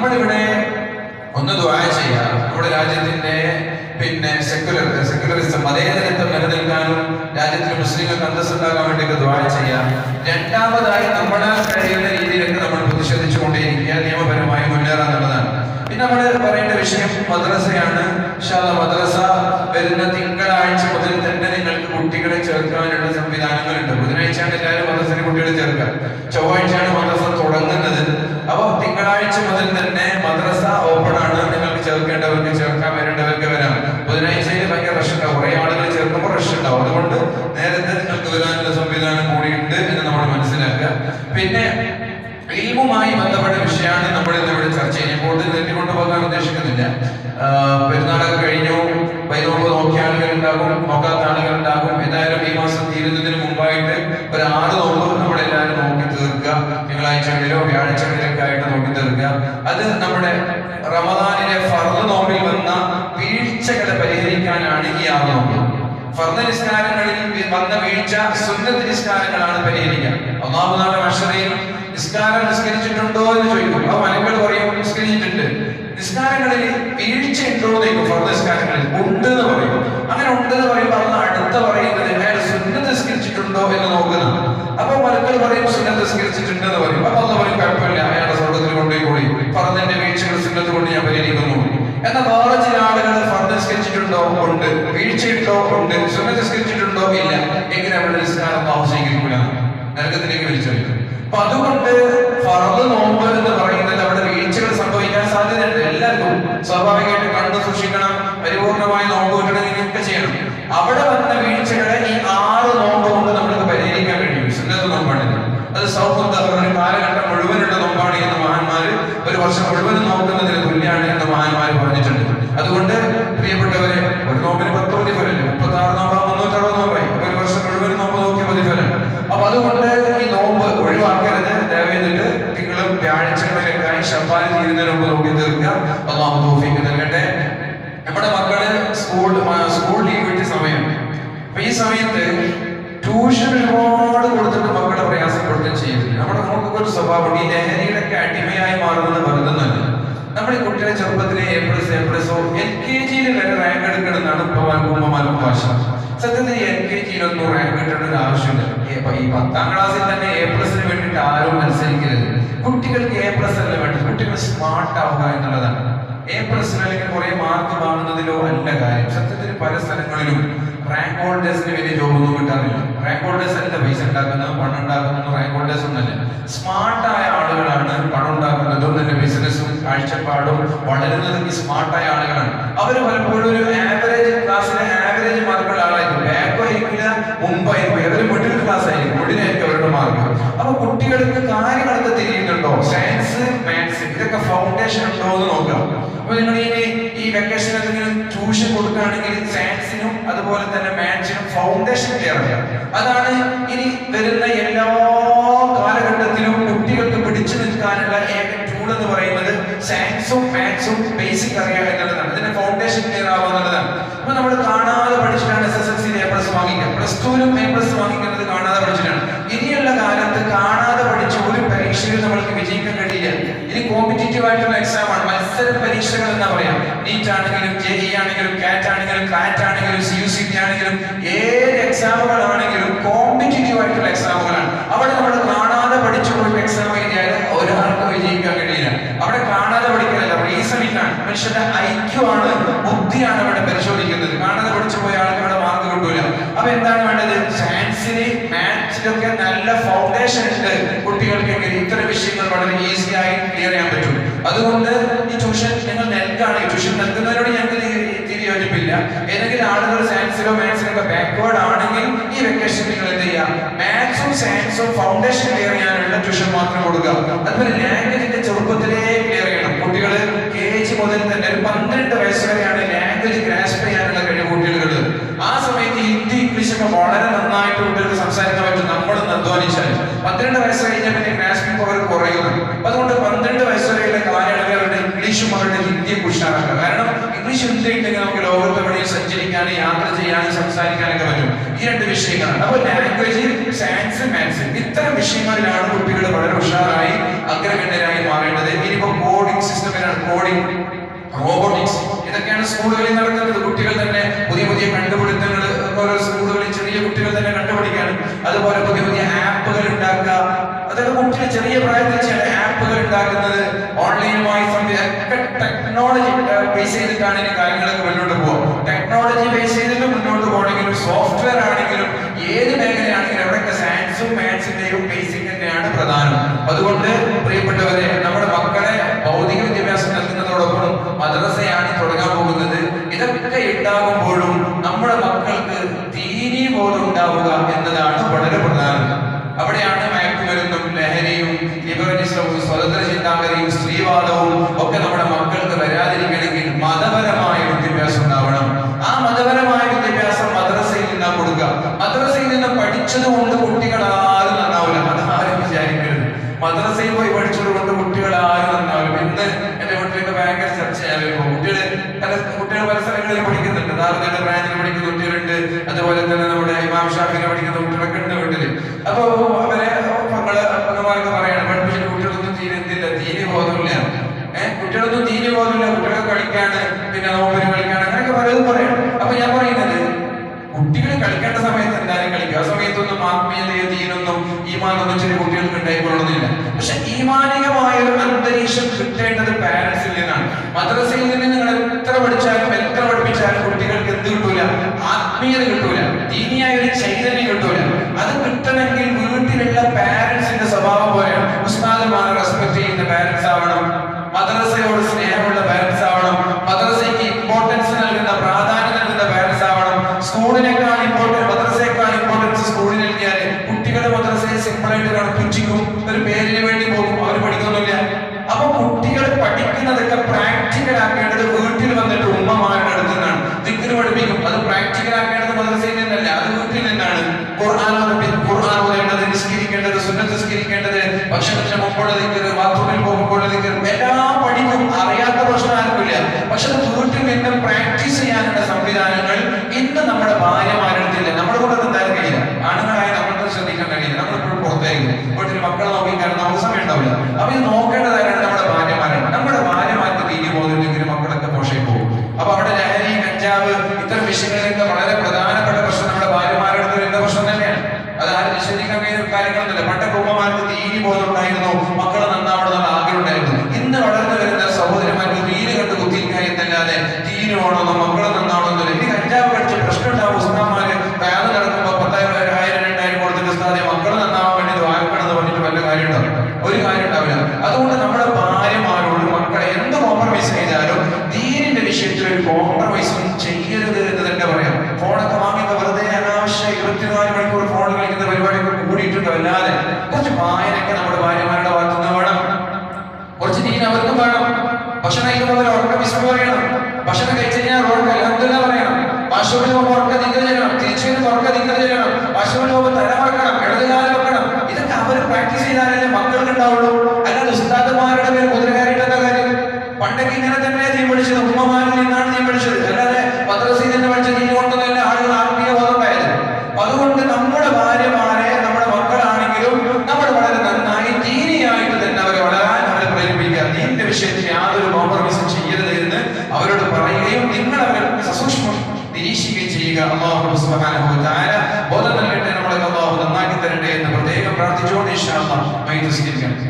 നമ്മളിവിടെ ഒന്ന് ദ്വായ ചെയ്യാം. നമ്മുടെ രാജ്യത്തിന്റെ പിന്നെ സെക്യുലർ സെക്യുലറിസം മതേതരത്വം നിലനിൽക്കാനും രാജ്യത്തിന് മുസ്ലിങ്ങൾക്ക് അന്തസ് ഉണ്ടാകാൻ വേണ്ടിയൊക്കെ ദ്വായ ചെയ്യാം. രണ്ടാമതായി നമ്മുടെ കഴിയുന്ന രീതിയിലൊക്കെ നമ്മൾ പ്രതിഷേധിച്ചുകൊണ്ടേയിരിക്കുക. നിയമപരമായി മുന്നേറാൻ എന്നുള്ളതാണ്. പിന്നെ നമ്മൾ പറയേണ്ട വിഷയം മദ്രസയാണ്. മദ്രസ വരുന്ന തിങ്കളാഴ്ച മുതൽ തന്നെ നിങ്ങൾക്ക് കുട്ടികളെ ചേർക്കാനുള്ള സംവിധാനങ്ങളുണ്ട്. ബുധനാഴ്ചയാണ് എല്ലാവരും മദ്രസയിലെ കുട്ടികളെ ചേർക്കുക. ചൊവ്വാഴ്ചയാണ് മദ്രസ തുടങ്ങുന്നത്. അപ്പോൾ തിങ്കളാഴ്ച മുതൽ തന്നെ മദ്രസ ഫർദ് നിസ്കാരങ്ങളിൽ വന്ന വീഴ്ച സുന്നത്ത് നിസ്കാരങ്ങളാണ് പരിഹരിക്കുക. ഒന്നാമത് നാളെ മഷറയിൽ നിസ്കാരം നിസ്കരിച്ചിട്ടുണ്ടോ എന്ന് ചോദിക്കും. ആ മലകൾ പറയും നിസ്കരിച്ചിട്ടുണ്ട്. നിസ്കാരങ്ങളിൽ വീഴ്ച ഉണ്ടോ എന്ന് ചോദിക്കും. ഫർദ നിസ്കാരങ്ങളിൽ ഉണ്ട് എന്ന് പറയും. അങ്ങനെ ഉണ്ട് എന്ന് പറയുമ്പോൾ അന്ന് അടുത്ത പറയുന്നത് അയാൾ സുന്നത്ത് നിസ്കരിച്ചിട്ടുണ്ടോ എന്ന് നോക്കുന്നു. അപ്പൊ മലക്കൾ പറയും സുന്നത്ത് നിസ്കരിച്ചിട്ടുണ്ട് എന്ന് പറയും. അപ്പൊ അന്ന് പറയും കുഴപ്പമില്ല അയാളുടെ സ്വർഗത്തിൽ കൊണ്ടുപോയി കൂടി. ഫർദിന്റെ വീഴ്ചകൾ സുന്നത്ത് കൊണ്ട് ഞാൻ പരിഹരിക്കുന്നു. എന്നാൽ നോളജിൽ ആളുകൾ ഫർദർ സ്കെച്ചിട്ടുണ്ടോ ഉണ്ട്. വീഴ്ചയിട്ടോ ഉണ്ട്. സുന്നത്ത് സ്കെച്ചിട്ടുണ്ടോ ഇല്ല. എങ്ങനെ അവരുടെ അള്ളാഹു സ്വീകരിക്കില്ല നരകത്തിലേക്ക് വിളിച്ചറിയും അപ്പൊ അതുകൊണ്ട് ഫർദ് നോമ്പ് എന്ന് പറയുന്നത് അവിടെ വീഴ്ചകൾ സംഭവിക്കാൻ സാധ്യതയുണ്ട്. എല്ലാവർക്കും സ്വാഭാവികമായിട്ട് കണ്ടു സൂക്ഷിക്കണം. പരിപൂർണമായി നോമ്പ് കിട്ടണമെങ്കിൽ ചെയ്യണം. അവിടെ അപ്പൊ അതുകൊണ്ട് ഈ നോമ്പ് ഒഴിവാക്കരുത്. ദയവേദിട്ട് നിങ്ങളും വ്യാഴ്ചകളിലേക്കായി ഷപ്പാൻ ചെയ്യുന്നതിന് മുമ്പ് നോക്കി തീർക്കുക. അള്ളാഹു തോഫിക്ക് നൽകട്ടെ. നമ്മുടെ മക്കൾ സ്കൂൾ സ്കൂൾ ലീവ് കിട്ടിയ സമയം. അപ്പൊ ഈ സമയത്ത് ട്യൂഷൻ ഒരുപാട് കൊടുത്തിട്ട് മക്കളെ പ്രയാസപ്പെടുത്തുകയും ചെയ്യരുത് നമ്മുടെ നമുക്കൊക്കെ ഒരു സ്വഭാവം ഈ ലഹരിയുടെ ഒക്കെ അടിമയായി മാറുന്നത് വരുന്നതല്ല നമ്മൾ ഈ കുട്ടികളെ ചെറുപ്പത്തിലെ A plus A plus L K ജിയിൽ വരെ റാങ്ക് എടുക്കണമെന്നാണ് ഉപ്പമാർക്കും ഉമ്മമാർക്കും ഭാഷ സത്യത്തിൽ എൽ കെ ജിയിലൊന്നും റാങ്ക് കിട്ടേണ്ട ഒരു ആവശ്യമില്ല. ഈ- പത്താം ക്ലാസ്സിൽ തന്നെ എ പ്ലസിന് വേണ്ടിയിട്ട് ആരും മത്സരിക്കരുത്. കുട്ടികൾക്ക് എ പ്ലസ് അല്ല വേണ്ടത്? കുട്ടികൾ സ്മാർട്ട് ആവുക എന്നുള്ളതാണ്. എ പ്ലസ് അല്ലെങ്കിൽ കുറെ മാർക്ക് വാങ്ങുന്നതിലോ അല്ല കാര്യം. സത്യത്തിൽ പല സ്ഥലങ്ങളിലും റാങ്ക് ഹോൾഡേഴ്സിന് വലിയ ജോബൊന്നും കിട്ടാറില്ല. റാങ്ക് ഹോൾഡേഴ്സ് അല്ല പൈസ ഉണ്ടാക്കുന്നത് പണം ഉണ്ടാക്കുന്നത് റാങ്ക് ഹോൾഡേഴ്സ് ഒന്നല്ല സ്മാർട്ടായ ആളുകളാണ് പണം ഉണ്ടാക്കുന്നതും. തന്നെ ബിസിനസ്സും കാഴ്ചപ്പാടും വളരുന്നതും സ്മാർട്ടായ ആളുകളാണ്. അവർ പലപ്പോഴും ഒരു ആവറേജ് ക്ലാസ്സിലെ ആവറേജ് മാർക്കുള്ള ആളായിരിക്കും. ബാക്ക് ആയിരിക്കില്ല മുമ്പായിരിക്കും ഏതൊരു മിഡിൽ ക്ലാസ് ആയിരിക്കും കുട്ടിനായിരിക്കും അവരുടെ മാർക്ക്. അപ്പൊ കുട്ടികൾക്ക് കാര്യങ്ങളൊക്കെ തിരിയുന്നുണ്ടോ? സയൻസ് മാത്സ് ഇതൊക്കെ ഫൗണ്ടേഷൻ ഉണ്ടോ എന്ന് നോക്കാം. അപ്പൊ നിങ്ങൾ ഇനി ഈ വെക്കേഷൻ എന്തെങ്കിലും ട്യൂഷൻ കൊടുക്കുകയാണെങ്കിൽ സയൻസിനും അതുപോലെ തന്നെ മാത്സിനും ഫൗണ്ടേഷൻ ക്ലിയർ അതാണ് ഇനി വരുന്ന എല്ലാ കാലഘട്ടത്തിലും കുട്ടികൾക്ക് പിടിച്ചു നിൽക്കാനുള്ള ഏക ടൂൾ എന്ന് പറയുന്നത് സയൻസും മാത്സും ബേസിക് അറിയാം എന്നുള്ളതാണ്. ഇതിന്റെ ഫൗണ്ടേഷൻ ക്ലിയർ ആവുക എന്നുള്ളതാണ് അപ്പൊ നമ്മൾ കാണാതെ പഠിച്ചിട്ടാണ് S S L C A plus വാങ്ങിക്കുക പ്ലസ് ടുവിലും എ പ്ലസ് വാങ്ങിക്കുന്നത് കാണാതെ പഠിച്ചിട്ടാണ്. ഇനിയുള്ള കാലത്ത് കാണാതെ പഠിച്ച ഒരു പരീക്ഷയിൽ നമ്മൾക്ക് വിജയിക്കാൻ കഴിയില്ല. ഇനി കോമ്പറ്റേറ്റീവ് ആയിട്ടുള്ള എക്സാം ആണ്. മത്സര പരീക്ഷകൾ എന്നാ പറയാം? നീറ്റ് ആണെങ്കിലും ജെ ഇ ആണെങ്കിലും കാറ്റ് ആണെങ്കിലും കാറ്റ് ആണെങ്കിലും സി യു സി ടി ആണെങ്കിലും ഏത് എക്സാമുകളാണെങ്കിലും കോമ്പറ്റേറ്റീവ് ആയിട്ടുള്ള എക്സാമുകളാണ് അവിടെ നമ്മൾ കാണാതെ പഠിച്ചു പോയിട്ട് എക്സാം കഴിഞ്ഞാൽ ഒരാൾക്ക് വിജയിക്കാൻ കഴിയില്ല. അവിടെ കാണാതെ പഠിക്കലല്ല. റീസണിംഗ് ആണ് മനുഷ്യന്റെ ഐക്യു ആണ് ബുദ്ധിയാണ് അവിടെ പരിശോധിക്കുന്നത്. കാണാതെ പഠിച്ചു പോയ ആൾക്ക് അപ്പൊ എന്താണ് വേണ്ടത്? സയൻസിന് മാത്സിലൊക്കെ നല്ല ഫൗണ്ടേഷൻ ഉണ്ട്. കുട്ടികൾക്കെങ്കിൽ ഇത്തരം വിഷയങ്ങൾ വളരെ ഈസി ആയി ക്ലിയർ ചെയ്യാൻ പറ്റും. അതുകൊണ്ട് ഈ ട്യൂഷൻ നിങ്ങൾ നൽകാണ്. ട്യൂഷൻ നൽകുന്നതിനോട് ഞങ്ങൾക്ക് തിരി യോജിപ്പില്ല ഏതെങ്കിലും ആളുകൾ സയൻസിലോ മാത്സിലോ ഒക്കെ ബാക്ക്വേർഡ് ആണെങ്കിൽ ഈ വെക്കേഷൻ നിങ്ങൾ എന്ത് ചെയ്യാം മാത്സും സയൻസും ഫൗണ്ടേഷൻ ക്ലിയർ ചെയ്യാനുള്ള ട്യൂഷൻ മാത്രം കൊടുക്കുക. അതുപോലെ ലാംഗ്വേജിന്റെ ചെറുപ്പത്തിലേ ക്ലിയർ ചെയ്യണം കുട്ടികൾ കെ ജി മുതൽ തന്നെ ഒരു പന്ത്രണ്ട് വയസ്സ് വരെയാണ് ലാംഗ്വേജ് ഗ്രാസ്പ് ചെയ്യാനുള്ള കഴിവ് കുട്ടികളുള്ളത് ആ സമയത്ത് ഹിന്ദി ഇംഗ്ലീഷ് ഒക്കെ വളരെ നന്നായിട്ട് കുട്ടികൾക്ക് സംസാരിക്കാൻ പറ്റും നമ്മളൊന്ന് അധ്വാനിച്ചാൽ പന്ത്രണ്ട് വയസ്സ് കഴിഞ്ഞാൽ പിന്നെ ഗ്രാസ്പിംഗ് പവർ കുറയും. അതുകൊണ്ട് പന്ത്രണ്ട് വയസ്സ് വരെയുള്ള കാലയളവിൽ അവരുടെ ഇംഗ്ലീഷും അവരുടെ ഹിന്ദിയും ഉഷാറാക്കുക കാരണം ഇംഗ്ലീഷ് ഹിന്ദി ഉണ്ടെങ്കിൽ നമുക്ക് ലോകത്ത് എവിടെയും സഞ്ചരിക്കാനും യാത്ര ചെയ്യാനും സംസാരിക്കാനൊക്കെ പറ്റും. ഈ രണ്ട് വിഷയങ്ങളാണ്. അപ്പോൾ ലാംഗ്വേജ് സയൻസ് മാത്സ് ഇത്തരം വിഷയങ്ങളിലാണ് കുട്ടികൾ വളരെ ഉഷാറായി അഗ്രഗണ്യരായി മാറേണ്ടത് ഇനിയിപ്പോ കോഡിംഗ് സിസ്റ്റത്തിലാണ് കോഡിംഗ് റോബോട്ടിക്സ് ഇതൊക്കെയാണ് സ്കൂളുകളിൽ നടക്കുന്നത്. കുട്ടികൾ തന്നെ പുതിയ പുതിയ കണ്ടുപിടുത്തങ്ങൾ സ്കൂളുകളിൽ ചെറിയ കുട്ടികൾ തന്നെ കണ്ടുപിടിക്കുകയാണ് അതുപോലെ പുതിയ പുതിയ ആപ്പുകൾ ഉണ്ടാക്കുക അതൊക്കെ കുട്ടികൾ ചെറിയ പ്രായത്തിൽ ചില ആപ്പുകൾ ഉണ്ടാക്കുന്നത് ഓൺലൈനുമായി ടെക്നോളജി ബേസ് ചെയ്തിട്ടാണ് ഇനി കാര്യങ്ങളൊക്കെ മുന്നോട്ട് പോകുക ടെക്നോളജി ബേസ് ചെയ്തിട്ട് മുന്നോട്ട് പോകണമെങ്കിലും സോഫ്റ്റ്വെയർ ആണെങ്കിലും ഏത് മേഖലയാണെങ്കിലും അവിടെയൊക്കെ സയൻസും മാത്സിന്റെയും ബേസിക് തന്നെയാണ് പ്രധാനം അതുകൊണ്ട് പ്രിയപ്പെട്ടവരെ നമ്മുടെ മക്കളെ ഭൗതിക വിദ്യാഭ്യാസം നൽകുന്നതോടൊപ്പം മദ്രസയാണ് തുടങ്ങാൻ പോകുന്നത് ഇതൊക്കെ ഉണ്ടാകുമ്പോഴും നമ്മുടെ മക്കൾക്ക് തീരി ബോധം ഉണ്ടാവുക എന്നതാണ് വളരെ പ്രധാനം അവിടെയാണ് മയക്കുമരുന്നും ലഹരിയും ലിബറലിസവും സ്വതന്ത്ര ചിന്താഗതിയും സ്ത്രീവാദവും ഒക്കെ നമ്മുടെ മക്കൾക്ക് വരാതിരിക്കണമെങ്കിൽ മതപരമായ വിദ്യാഭ്യാസം ഉണ്ടാവണം ആ മതപരമായ വിദ്യാഭ്യാസം മദ്രസയിൽ നിന്നാ കൊടുക്കുക മദ്രസയിൽ നിന്ന് പഠിച്ചത് കൊണ്ട് കുട്ടികൾ ആരും നന്നാവില്ല. അത് ആരും വിചാരിക്കരുത്. മദ്രസയിൽ പോയി പഠിച്ചത് കൊണ്ട് കുട്ടികൾ ആരും നന്നാവില്ല. ഇന്ന് എന്റെ കുട്ടികൾക്ക് ഭയങ്കര ചർച്ചയായിരുന്നു കുട്ടികൾ പല കുട്ടികൾ പല സ്ഥലങ്ങളിൽ പഠിക്കുന്നുണ്ട്. നാർദയുടെ ബ്രാഞ്ചിൽ പഠിക്കുന്ന കുട്ടികളുണ്ട്. അതുപോലെ തന്നെ നമ്മുടെ ഇമാം ഷാഫിനെ പഠിക്കുന്ന കുട്ടികളൊക്കെ ഉണ്ട് വീട്ടിൽ. അപ്പൊ അവരെ ഈമാനികമായ ഒരു അന്തരീക്ഷം കിട്ടേണ്ടത് പാരന്റ്സിൽ നിന്നാണ്. മദ്രസയിൽ നിന്ന് നിങ്ങൾ എത്ര പഠിച്ചാലും എത്ര പഠിപ്പിച്ചാലും കുട്ടികൾക്ക് എന്ത് കിട്ടൂല? ആത്മീയത കിട്ടൂല. ദീനിയായ ഒരു ചൈതന്യം കിട്ടൂല. അത് കിട്ടണമെങ്കിൽ വീട്ടിലുള്ള പാരന്റ്സിന്റെ സ്വഭാവം പോലെയാണ്. ഉസ്താദുമാരെ റെസ്പെക്ട് ചെയ്യുന്ന പാരന്റ്സ് ആവണം. മദ്രസയോട് സ്നേഹമുള്ള പ്രാക്ടിക്കൽ ആക്കേണ്ടത് വീട്ടിൽ വന്നിട്ട് ഉമ്മമാരുടെ അടുത്ത് നിന്നാണ്. ദിക്കിന് പഠിപ്പിക്കും. അത് പ്രാക്ടിക്കലാക്കേണ്ടത് മദ്രസയിൽ നിന്നല്ല അത് വീട്ടിൽ നിന്നാണ്. ഖുർആൻ ഖുർആൻ ഓതേണ്ടത് നിസ്കരിക്കേണ്ടത് സുന്നത്ത് നിസ്കരിക്കേണ്ടത്. ഭക്ഷണത്തിന് മുമ്പുള്ള ദിക്കർ ബാത്റൂമിൽ പോകുമ്പോൾ ദിക്കറ് എല്ലാം പഠിക്കും അറിയാത്ത പ്രശ്നം ആർക്കില്ല പക്ഷെ അത് വീട്ടിൽ നിന്ന് പ്രാക്ടീസ് ചെയ്യാനുള്ള സംവിധാനങ്ങൾ ഇന്ന് നമ്മുടെ ഭാര്യമാരെടുത്തില്ല നമ്മുടെ കൂടെ അത് എന്തായാലും കഴിയില്ല ആണുങ്ങളായ നമ്മൾക്ക് ശ്രദ്ധിക്കാൻ കഴിയില്ല നമ്മളിപ്പോഴും പുറത്തായിരിക്കും വീട്ടിൽ മക്കളെ നോക്കി കാരണം നമുക്ക് സമയം ഉണ്ടാവില്ല അപ്പൊ ഇത് നോക്കേണ്ടതായിരുന്നു നമ്മുടെ ഭാര്യമാരാണ് നമ്മുടെ ഭാര്യമാർക്ക് തീരെ പോകുന്നില്ലെങ്കിൽ മക്കളൊക്കെ പോഷയിൽ പോകും അപ്പൊ അവിടെ ലഹരി കഞ്ചാവ് ഇത്തരം വളരെ അല്ലാതെ കുറച്ച് വായനയൊക്കെ നമ്മുടെ ഭാര്യമാരുടെ ഭാഗത്തു നിന്ന് വേണം. കുറച്ച് ദീൻ അവർക്കും വേണം. ഭക്ഷണം കഴിക്കുമ്പോൾ അവർ ഉറക്ക വിശ്രമം പറയണം ഭക്ഷണം കഴിച്ചു കഴിഞ്ഞാൽ ഉറക്ക അലഹദില്ല പറയണം. വാഷ്റൂമിൽ പോകുമ്പോൾ ഉറക്ക ദിക്കർ ചെയ്യണം. തിരിച്ചു വരുമ്പോൾ ഉറക്ക ദിക്കർ ചെയ്യണം. വാഷ്റൂമിൽ പോകുമ്പോൾ തല ഇടതുകാലം വെക്കണം. ഇതൊക്കെ അവർ പ്രാക്ടീസ് ചെയ്താലേ മക്കൾക്ക് ഉണ്ടാവുള്ളൂ അല്ലാതെ ഉസ്താദുമാരുടെ പേര് കുതിരകാരിട്ടെന്ന കാര്യം പണ്ടൊക്കെ ഇങ്ങനെ തന്നെ തീ പഠിച്ചത് ഉമ്മമാരിൽ നിന്നാണ് തീ പഠിച്ചത് അല്ലാതെ മദ്രസയിൽ നിന്ന് പഠിച്ച തീ കൊണ്ടൊന്നല്ല ആളുകൾ ആത്മീയ ബോധമായത് അതുകൊണ്ട് നമ്മുടെ ഭാര്യമാരെ നമ്മുടെ മക്കളാണെങ്കിലും നമ്മൾ വളരെ നന്നായി ദീനിയായിട്ട് തന്നെ അവരെ വളരാൻ അവരെ പ്രേരിപ്പിക്കുക ദീനിന്റെ വിഷയത്തിൽ യാതൊരു കോംപ്രമൈസും ചെയ്യരുത് എന്ന് അവരോട് പറയുകയും നിങ്ങൾ സസൂക്ഷ്മം നിരീക്ഷിക്കുകയും ചെയ്യുക. അള്ളാഹു ബോധം നൽകട്ടെ നമ്മളെ അള്ളാഹു നന്നാക്കി തരട്ടെ എന്ന് പ്രത്യേകം പ്രാർത്ഥിച്ചുകൊണ്ട് മൈ തസ്ലിം